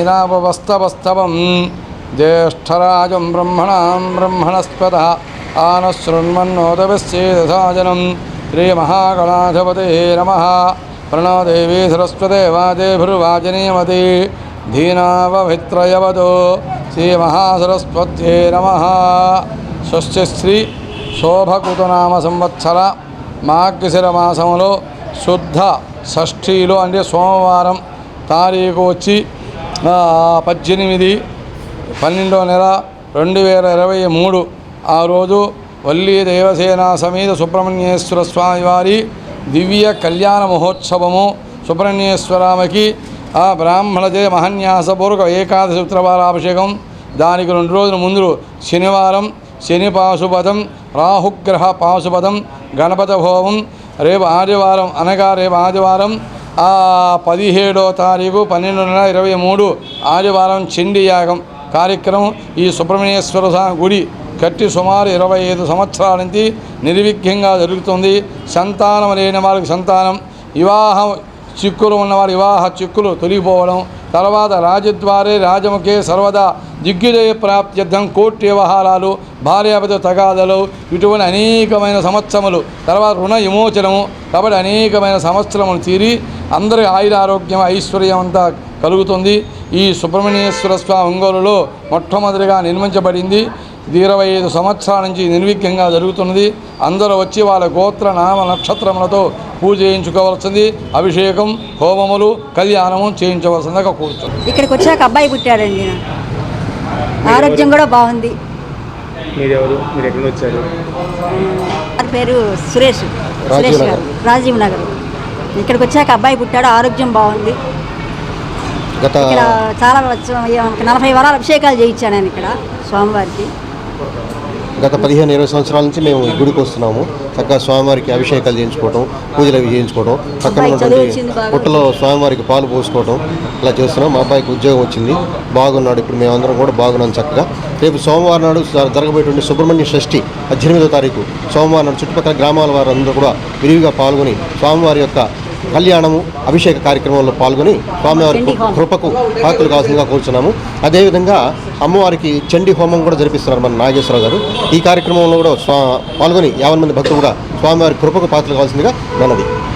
కవింకవీనాపవస్తవస్తవం జ్యేష్ఠరాజం బ్రహ్మణాం బ్రహ్మణస్పద ఆనశృణ్మన్నోదవిశ్చేదసాజనం శ్రీమహాగణాధిపతే నమ. ప్రణోదేవీ సరస్వతే వాజేభుర్వాజనీయమతి ధీనావభిత్రయవదో శ్రీమహాసరస్వత్యే నమ. స్వస్తి శ్రీ శోభకృతనామ సంవత్సర మార్గశిర మాసంలో శుద్ధ షష్ఠిలో అంటే సోమవారం తారీఖు వచ్చి పద్దెనిమిది పన్నెండో నెల రెండు వేల ఇరవై మూడు. ఆ రోజు వల్లీ దేవసేన సమేత సుబ్రహ్మణ్యేశ్వర స్వామివారి దివ్య కళ్యాణ మహోత్సవము. సుబ్రహ్మణ్యేశ్వరామకి ఆ బ్రాహ్మణచే మహన్యాసపూర్వక ఏకాదశి ఉత్తరవారాభిషేకం. దానికి రెండు రోజుల ముందు శనివారం శని పాశుపదం రాహుగ్రహ పాశుపదం గణపత హోమం రేపు ఆదివారం అనగా రేపు ఆదివారం పదిహేడో తారీఖు పన్నెండు నెల ఇరవై మూడు ఆదివారం చండి యాగం కార్యక్రమం ఈ సుబ్రహ్మణ్యేశ్వర స్వామి గుడి కట్టి సుమారు ఇరవై ఐదు సంవత్సరాల నుంచి నిర్విఘ్నంగా జరుగుతుంది. సంతానం లేని వారికి సంతానం వివాహం చిక్కులు ఉన్నవారి వివాహ చిక్కులు తొలగిపోవడం తర్వాత రాజద్వారే రాజముఖే సర్వదా దిగ్విజయ ప్రాప్త్యర్థం కోర్టు వ్యవహారాలు భార్యాపతి తగాదలు ఇటువంటి అనేకమైన సంవత్సరములు తర్వాత రుణ విమోచనము కాబట్టి అనేకమైన సంవత్సరములు తీరి అందరి ఆయుర ఆరోగ్యం ఐశ్వర్యం అంతా కలుగుతుంది. ఈ సుబ్రహ్మణ్యేశ్వర స్వామి ఒంగోలులో మొట్టమొదటిగా నిర్మించబడింది. ఇది ఇరవై ఐదు సంవత్సరాల నుంచి నిర్విఘ్నంగా జరుగుతున్నది. అందరూ వచ్చి వాళ్ళ గోత్ర నామ నక్షత్రములతో పూజ చేయించుకోవాల్సింది. అభిషేకం హోమములు కళ్యాణము చేయించవలసిందిగా కూర్చుంది ఇక్కడికి వచ్చాక అబ్బాయి పుట్టాడండి. నాకు. ఆరోగ్యం కూడా బాగుంది. పేరు సురేష్. సురేష్ గారు. రాజీవ్ నగర్. ఇక్కడికి వచ్చాక అబ్బాయి పుట్టాడు ఆరోగ్యం బాగుంది. గత ఇక్కడ చాలా నలభై వారాల అభిషేకాలు చేయించాను నేను ఇక్కడ స్వామివారికి. గత పదిహేను ఇరవై సంవత్సరాల నుంచి మేము ఈ గుడికి వస్తున్నాము. చక్కగా స్వామివారికి అభిషేకాలు చేయించుకోవటం పూజలు అవి చేయించుకోవటం పక్కన ఉన్నటువంటి. పుట్టలో స్వామివారికి పాలు పోసుకోవటం ఇలా చేస్తున్నాం. మా అబ్బాయికి ఉద్యోగం వచ్చింది బాగున్నాడు. ఇప్పుడు మేమందరం కూడా బాగున్నాం చక్కగా. రేపు సోమవారం నాడు జరగబోయేటువంటి సుబ్రహ్మణ్య షష్ఠి పద్దెనిమిదో తారీఖు. సోమవారం నాడు చుట్టుపక్కల గ్రామాల వారందరూ కూడా విరివిగా పాల్గొని స్వామివారి యొక్క కళ్యాణము అభిషేక కార్యక్రమంలో పాల్గొని స్వామివారి. కృపకు పాత్రలు కావాల్సిందిగా కోరుచున్నాము. అదేవిధంగా అమ్మవారికి చండీ హోమం కూడా జరిపిస్తున్నారు మన నాగేశ్వరరావు గారు. ఈ కార్యక్రమంలో కూడా స్వా పాల్గొని యాభై మంది భక్తులు కూడా స్వామివారి కృపకు పాత్రలు కావాల్సిందిగా మనది